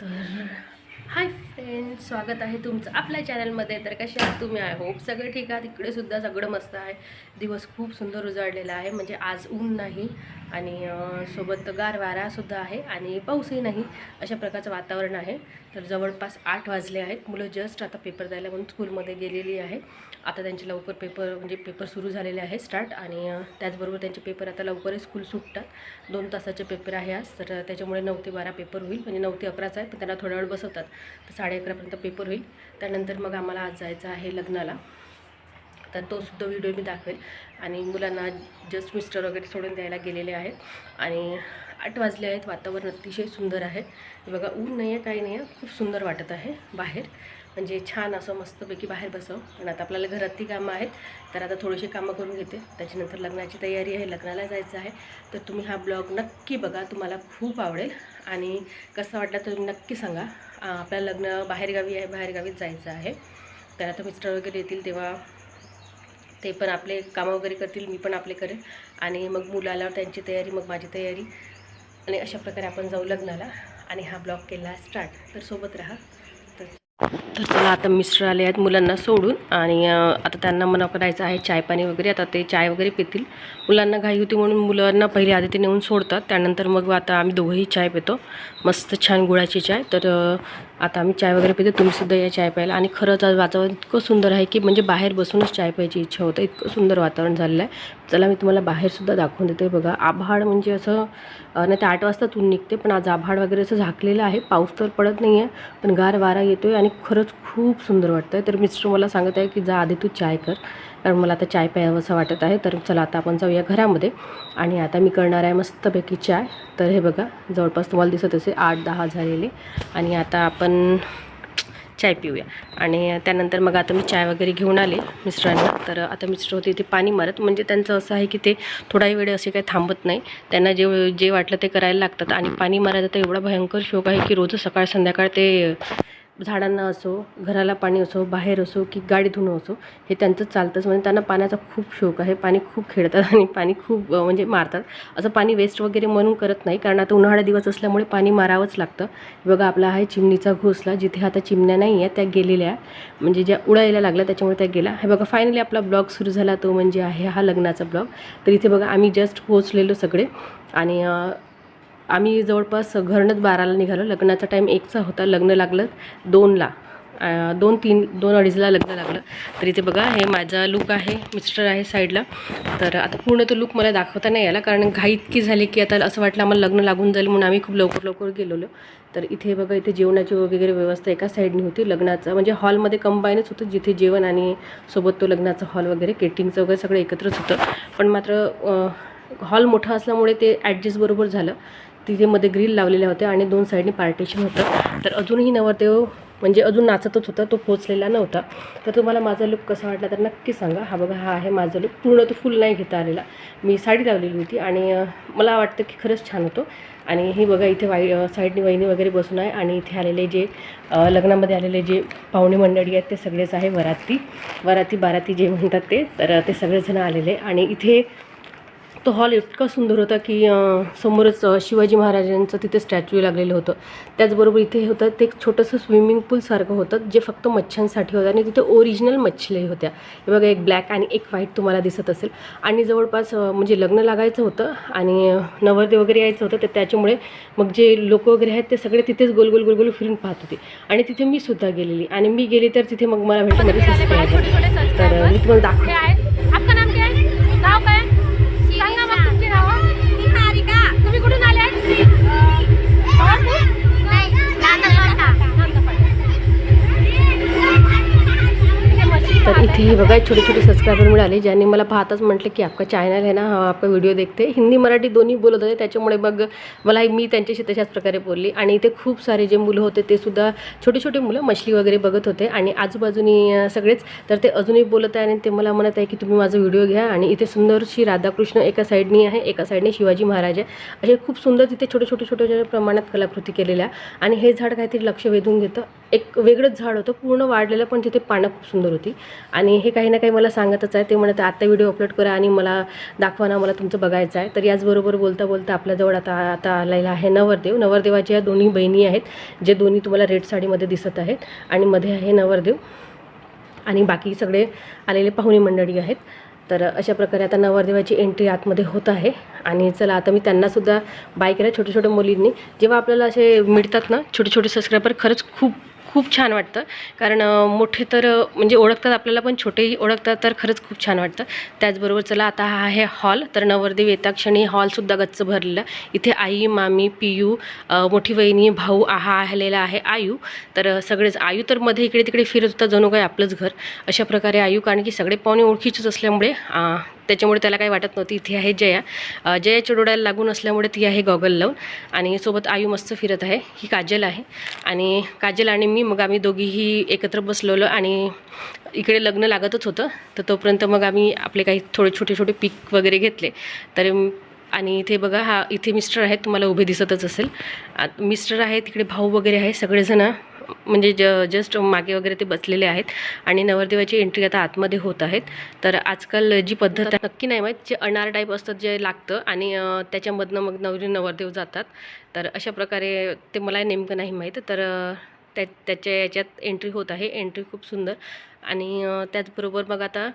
तर hi friend स्वागत आहे तुमचं आपल्या चॅनलमध्ये तर कसे आहात तुम्ही? आय होप सगळे ठीक आहात. इकडे सुद्धा सगळं मस्त आहे. दिवस खूप सुंदर उजाडलेला आहे. म्हणजे आज ऊन नाही. आणि सोबत गार वारासुद्धा आहे आणि पाऊसही नाही अशा प्रकारचं वातावरण आहे. तर जवळपास आठ वाजले आहेत. मुलं जस्ट आता पेपर द्यायला म्हणून स्कूलमध्ये गेलेली आहे. आता त्यांचे लवकर पेपर म्हणजे पेपर सुरू झालेले आहे स्टार्ट आणि त्याचबरोबर त्यांचे पेपर आता लवकरच स्कूल सुटतात. दोन तासाचे पेपर आहे आज. तर त्याच्यामुळे नऊ ते बारा पेपर होईल. म्हणजे नऊ ते अकराचा आहे पण त्यांना थोडा वेळ बसवतात. तर साडे अकरापर्यंत पेपर होईल. त्यानंतर मग आम्हाला आज जायचं आहे लग्नाला. तर तो सुद्धा व्हिडिओ मी दाखवेल. आणि मुलांना जस्ट मिस्टर वगैरे सोडून द्यायला गेलेले आहेत. आणि आठ वाजले आहेत. वातावरण अतिशय सुंदर आहे. बघा ऊन नाही आहे काही नाही आहे खूप सुंदर वाटत आहे बाहेर. म्हणजे छान असं मस्तपैकी बाहेर बसव. पण आता आपल्याला घरात ती कामं आहेत. तर आता थोडीशी कामं करून घेते. त्याच्यानंतर लग्नाची तयारी आहे. लग्नाला जायचं आहे. तर तुम्ही हा ब्लॉग नक्की बघा. तुम्हाला खूप आवडेल. आणि कसं वाटलं तर तुम्ही नक्की सांगा. आपलं लग्न बाहेरगावी आहे. बाहेरगावीच जायचं आहे. तर आता मिस्टर वगैरे येतील तेव्हा ते पण आपले कामं वगैरे करतील मी पण आपले करेन आणि मग मुलं आल्यावर त्यांची तयारी मग माझी तयारी. आणि अशा प्रकारे आपण जाऊ लग्नाला. आणि हा ब्लॉग केला स्टार्ट. तर सोबत राहा. तर चला आता मिस्टर आले आहेत मुलांना सोडून. आणि आता त्यांना मना करायचं आहे चाय पाणी वगैरे. आता ते चाय वगैरे पितील. मुलांना घाई होती म्हणून मुलांना पहिले आधी ते नेऊन सोडतात. त्यानंतर मग आता आम्ही दोघंही चाय पितो. मस्त छान गुळाची चाय. तर आता आम्ही चाय वगैरे पितो तुम्हीसुद्धा या चाय प्यायला. आणि खरंच आज वातावरण इतकं सुंदर आहे की म्हणजे बाहेर बसूनच चाय प्यायची इच्छा होतं. इतकं सुंदर वातावरण झालेलं आहे. चला मी तुम्हाला बाहेरसुद्धा दाखवून देते. बघा आभाळ म्हणजे असं नाही तर आठ वाजता तून निघते पण आज आभाळ वगैरे असं झाकलेलं आहे. पाऊस तर पडत नाही आहे पण गार वारा येतो आहे आणि खरंच खूप सुंदर वाटतं आहे तर मिस्टर मला सांगत आहे की जा आधी तू चाय कर. कारण मला आता चाय प्यावंसं वाटत आहे. तर चला आता आपण जाऊया घरामध्ये. आणि आता मी करणार आहे मस्तपैकी चाय. तर हे बघा जवळपास तुम्हाला दिसत असे आठ दहा झालेले. आणि आता आपण चाय पिऊया. आणि त्यानंतर मग आता मी चाय वगैरे घेऊन आले मिस्टरांना. तर आता मिस्टर होते ते पाणी मारत. म्हणजे त्यांचं असं आहे की ते थोडाही वेळ असे काही थांबत नाही. त्यांना जे जे वाटलं ते करायला लागतात. आणि पाणी मारायचा तर एवढा भयंकर शौक आहे की रोज सकाळ संध्याकाळ ते झाडांना असो घराला पाणी असो बाहेर असो की गाडी धुणं असो हे त्यांचं चालतंच. म्हणजे त्यांना पाण्याचा खूप शौक आहे. पाणी खूप खेळतात आणि पाणी खूप म्हणजे मारतात. असं पाणी वेस्ट वगैरे म्हणून करत नाही. कारण आता उन्हाळा दिवस असल्यामुळे पाणी मारावंच लागतं. बघा आपला आहे चिमणीचा घोसला. जिथे आता चिमण्या नाही आहे त्या गेलेल्या. आहे. म्हणजे ज्या उडायला लागल्या त्याच्यामुळे त्या गेल्या. हे बघा फायनली आपला ब्लॉग सुरू झाला. तो म्हणजे आहे हा लग्नाचा ब्लॉग. तर इथे बघा आम्ही जस्ट पोहोचलेलो सगळे. आणि आम्ही जवळपास घरनंच बाराला निघालो. लग्नाचा टाईम एकचा होता. लग्न लागलं दोनला. दोन तीन दोन अडीचला लग्न लागलं. तर इथे बघा हे माझा लुक आहे. मिस्टर आहे साईडला तर आता पूर्ण तो लुक मला दाखवता नाही आला कारण घाई इतकी झाली की आता असं वाटलं आम्हाला लग्न लागून जाईल म्हणून आम्ही खूप लवकर लवकर गेलेलो. तर इथे बघा इथे जेवणाची वगैरे व्यवस्था एका साईडनी होती. लग्नाचं म्हणजे हॉलमध्ये कंबाईनच होतं. जिथे जेवण आणि सोबत तो लग्नाचा हॉल वगैरे केटिंगचं वगैरे सगळं एकत्रच होतं. पण मात्र हॉल मोठा असल्यामुळे ते ॲडजस्ट बरोबर झालं. तिथे मध्ये ग्रिल लावलेल्या होत्या आणि दोन साईडनी पार्टिशन होतं. तर अजूनही नवरदेव म्हणजे अजून नाचतच होता तो पोचलेला नव्हता. तर तुम्हाला माझा लुक कसा वाटला तर नक्की सांगा. हा बघा हा आहे माझा लुक पूर्ण तो फुल नाही घेता आलेला. मी साडी लावलेली होती आणि मला वाटतं की खरंच छान होतो. आणि हे बघा इथे वाई साईडने साईडनी वहिनी वगैरे बसून आहे आणि इथे आलेले जे लग्नामध्ये आलेले जे पाहुणे मंडळी आहेत ते सगळेच आहे वराती. वराती बाराती जे म्हणतात ते तर ते सगळेजण आलेले. आणि इथे तो हॉल इतका सुंदर होता की समोरच शिवाजी महाराजांचं तिथे स्टॅच्यू लागलेलं होतं. त्याचबरोबर इथे होतं ते एक छोटंसं स्विमिंग पूलसारखं होतं जे फक्त मच्छ्यांसाठी होतं आणि तिथे ओरिजिनल मच्छी होत्या. हे बघा एक ब्लॅक आणि एक व्हाईट तुम्हाला दिसत असेल. आणि जवळपास म्हणजे लग्न लागायचं होतं आणि अं, नवरदेव वगैरे यायचं होतं तर त्याच्यामुळे मग जे लोक वगैरे आहेत ते सगळे तिथेच गोल गोल गोल गोल फिरून पाहत होते. आणि तिथे मी सुद्धा गेलेली. आणि मी गेली तर तिथे मग मला भेटलं सबस्क्रायबर तर मी तुम्हाला दाखवते. इथे हे बघा छोटे छोटे सबस्क्रायबर मिळाले ज्यांनी मला पाहताच म्हटलं की आपका चॅनल आहे ना हा आपका व्हिडिओ देखते. हिंदी मराठी दोन्ही बोलत होते त्याच्यामुळे मग मला मी त्यांच्याशी तशाच प्रकारे बोलली. आणि इथे खूप सारे जे मुलं होते ते सुद्धा छोटे छोटे मुलं मछली वगैरे बघत होते. आणि आजूबाजूनी सगळेच तर ते अजूनही बोलत आहे आणि ते मला म्हणत आहे की तुम्ही माझा व्हिडिओ घ्या. आणि इथे सुंदरशी राधाकृष्ण एका साईडनी आहे एका साईडने शिवाजी महाराज आहे. असे खूप सुंदर तिथे छोटे छोटे छोटे प्रमाणात कलाकृती केलेल्या. आणि हे झाड काहीतरी लक्ष वेधून घेतं. एक वेगळंच झाड होतं पूर्ण वाढलेलं पण तिथे पानं खूप सुंदर होती. आणि हे काही ना काही मला सांगतच आहे ते म्हणत आत्ता व्हिडिओ अपलोड करा आणि मला दाखवा ना मला तुमचं बघायचं आहे. तर याचबरोबर बोलता बोलता आपल्याजवळ आता आता आलेला आहे नवरदेव. नवरदेवाच्या दोन्ही बहिणी आहेत जे दोन्ही तुम्हाला रेड साडीमध्ये दिसत आहेत आणि मध्ये आहे नवरदेव. आणि बाकी सगळे आलेले पाहुणे मंडळी आहेत. तर अशा प्रकारे आता नवरदेवाची एंट्री आतमध्ये होत आहे. आणि चला आता मी त्यांनासुद्धा बाय केलं छोट्या छोट्या मुलींनी. जेव्हा आपल्याला असे मिळतात ना छोटे छोटे सबस्क्रायबर खरंच खूप खूप छान वाटतं. कारण मोठे तर म्हणजे ओळखतात आपल्याला पण छोटेही ओळखतात तर खरंच खूप छान वाटतं. त्याचबरोबर चला आता हा आहे हॉल. तर नवरदेव येता क्षणी हॉलसुद्धा गच्च भरलेला. इथे आई मामी पियू मोठी वहिनी भाऊ हा आलेला आहे आयू. तर सगळेच आयू तर मध्ये इकडे तिकडे फिरत होता जणू काय आपलंच घर. अशा प्रकारे आयू कारण की सगळे पाहुणे ओळखीचेच असल्यामुळे त्याच्यामुळे त्याला काही वाटत नव्हती. इथे आहे जया. जया जयाच्या डोळ्याला लागून असल्यामुळे ती आहे गॉगल लावून. आणि सोबत आयू मस्त फिरत आहे. ही काजल आहे. आणि काजल आणि मी मग आम्ही दोघीही एकत्र बसलेलो आणि इकडे लग्न लागतच होतं. तर तोपर्यंत मग आम्ही आपले काही थोडे छोटे छोटे पीक वगैरे घेतले. तर आणि इथे बघा हा इथे मिस्टर आहेत. तुम्हाला उभे दिसतच असेल. मिस्टर आहे तिकडे भाऊ वगैरे आहे सगळेजणं. म्हणजे ज जस्ट मागे वगैरे ते बसलेले आहेत आणि नवरदेवाची एंट्री आता आतमध्ये होत आहेत. तर आजकाल जी पद्धत नक्की नाही माहीत जे अनार टाईप असतात जे लागतं आणि त्याच्यामधनं मग नवरी नवरदेव जातात. तर अशा प्रकारे ते मला नेमकं नाही माहीत. तर त्या त्याच्या याच्यात एंट्री होत आहे. एंट्री खूप सुंदर. आणि त्याचबरोबर मग आता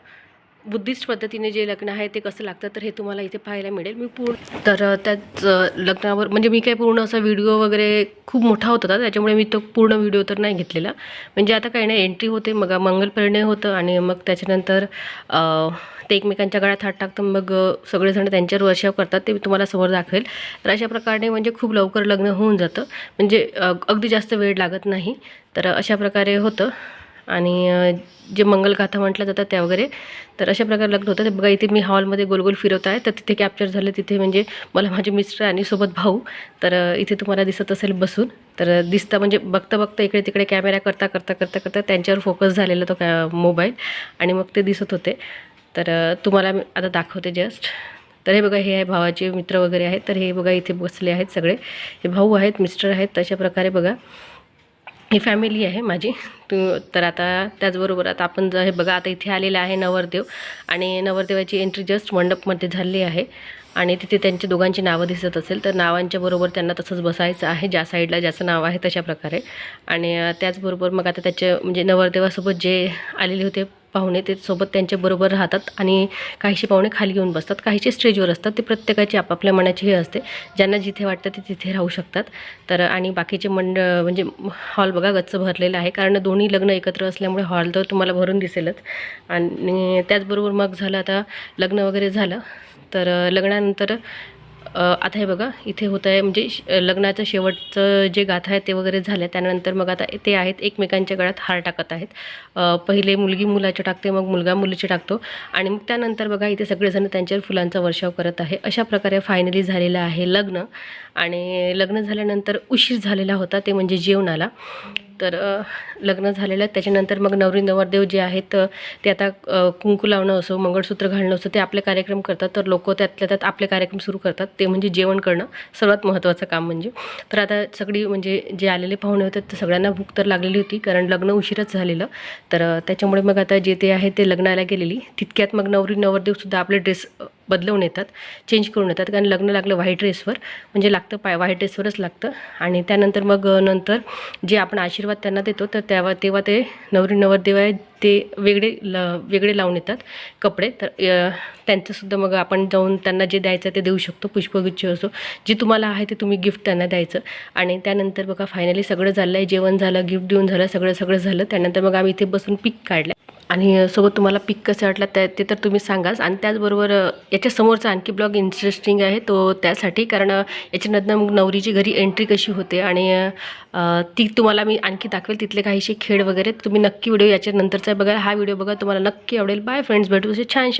बुद्धिस्ट पद्धतीने जे लग्न आहे ते कसं लागतं तर हे तुम्हाला इथे पाहायला मिळेल. मी पूर्ण तर त्याच लग्नावर म्हणजे मी काय पूर्ण असा व्हिडिओ वगैरे खूप मोठा होत होता त्याच्यामुळे मी तो पूर्ण व्हिडिओ तर नाही घेतलेला. म्हणजे आता काही नाही एंट्री होते मग मंगलपरिणय होतं आणि मग त्याच्यानंतर ते एकमेकांच्या गळ्यात हात टाकतं मग सगळेजण त्यांच्यावर वर्षाव करतात ते मी तुम्हाला समोर दाखवेल. तर अशा प्रकारे म्हणजे खूप लवकर लग्न होऊन जातं. म्हणजे अगदी जास्त वेळ लागत नाही. तर अशा प्रकारे होतं. आणि जे मंगलगाथा म्हटलं जातं त्या वगैरे. तर अशा प्रकारे लग्न होतं. ते बघा इथे मी हॉलमध्ये गोलगोल फिरवत आहे. तर तिथे कॅप्चर झालं. तिथे म्हणजे मला माझे मिस्टर आणि सोबत भाऊ. तर इथे तुम्हाला दिसत असेल बसून. तर दिसता म्हणजे बघता बघता इकडे तिकडे कॅमेरा करता करता करता करता त्यांच्यावर फोकस झालेला तो कॅ मोबाईल आणि मग ते दिसत होते. तर तुम्हाला मी आता दाखवते जस्ट तर हे बघा हे आहे भावाचे मित्र वगैरे आहेत. तर हे बघा इथे बसले आहेत सगळे. हे भाऊ आहेत मिस्टर आहेत. तशा प्रकारे बघा. ही फॅमिली आहे माझी. तू तर आता त्याचबरोबर आता आपण जर हे बघा आता इथे आलेलं आहे नवरदेव. आणि नवरदेवाची एंट्री जस्ट मंडपमध्ये झाली आहे. आणि तिथे त्यांच्या दोघांची नावं दिसत असेल तर नावांच्या बरोबर त्यांना तसंच बसायचं आहे ज्या साईडला ज्याचं नाव आहे तशा प्रकारे. आणि त्याचबरोबर मग आता त्याचे म्हणजे नवरदेवासोबत जे आलेले होते पाहुणे ते सोबत त्यांच्याबरोबर राहतात आणि काहीशी पाहुणे खाली येऊन बसतात. काहीचे स्टेजवर असतात. ते प्रत्येकाची आपापल्या मनाची हे असते. ज्यांना जिथे वाटतं ते तिथे राहू शकतात. तर आणि बाकीचे मंड म्हणजे हॉल बघा गच्च भरलेला आहे. कारण दोन्ही लग्न एकत्र असल्यामुळे हॉल तर तुम्हाला भरून दिसेलच. आणि त्याचबरोबर मग झालं आता लग्न वगैरे झालं. तर लग्नानंतर आता हे बघा इथे होतं आहे म्हणजे श- लग्नाचं शेवटचं जे गाथा आहे ते वगैरे झालं त्यानंतर मग आता ते आहेत एकमेकांच्या गळ्यात हार टाकत आहेत. पहिले मुलगी मुलाचे टाकते मग मुलगा मुलीचे टाकतो. आणि मग त्यानंतर बघा इथे सगळेजण त्यांच्यावर फुलांचा वर्षाव करत आहे. अशा प्रकारे फायनली झालेलं आहे लग्न. आणि लग्न झाल्यानंतर उशीर झालेला होता ते म्हणजे जेवणाला. तर लग्न झालेलं आहे त्याच्यानंतर मग नवरी नवरदेव जे आहेत ते आता कुंकू लावणं असो मंगळसूत्र घालणं असो ते आपले कार्यक्रम करतात. तर लोक त्यातल्या त्यात आपले कार्यक्रम सुरू करतात. ते म्हणजे जेवण करणं सर्वात महत्त्वाचं काम म्हणजे. तर आता सगळी म्हणजे जे आलेले पाहुणे होते ते सगळ्यांना भूक तर लागलेली होती कारण लग्न उशीरच झालेलं. तर त्याच्यामुळे मग आता जे ते आहे ते लग्नाला गेलेली. तितक्यात मग नवरी नवरदेवसुद्धा आपले ड्रेस बदलवून येतात चेंज करून येतात. कारण लग्न लागलं व्हाईट ड्रेसवर म्हणजे लागतं पाय व्हाईट ड्रेसवरच लागतं. आणि त्यानंतर मग नंतर जे आपण आशीर्वाद त्यांना देतो तर तेव्हा तेव्हा ते नवरी नवरदेव आहे ते वेगळे ल वेगळे लावून येतात कपडे. तर त्यांचंसुद्धा मग आपण जाऊन त्यांना जे द्यायचं ते देऊ शकतो. पुष्पगुच्छ असो जे तुम्हाला आहे ते तुम्ही गिफ्ट त्यांना द्यायचं. आणि त्यानंतर बघा फायनली सगळं झालं आहे जेवण झालं गिफ्ट देऊन झालं सगळं सगळं झालं. त्यानंतर मग आम्ही इथे बसून पिक काढलं. आणि सोबत तुम्हाला पिक कसं वाटला त्या ते तर तुम्ही सांगाच. आणि त्याचबरोबर याच्यासमोरचा याच्या समोरचा आणखी ब्लॉग इंटरेस्टिंग आहे तो त्यासाठी कारण याच्यानंतर मग नवरीची घरी एंट्री कशी होते आणि ती तुम्हाला मी आणखी दाखवेल. तिथले काहीशे खेळ वगैरे. तुम्ही नक्की व्हिडिओ याच्यानंतरचा बघा. हा व्हिडिओ बघा. तुम्हाला नक्की आवडेल. बाय फ्रेंड्स भेटू असे छानशा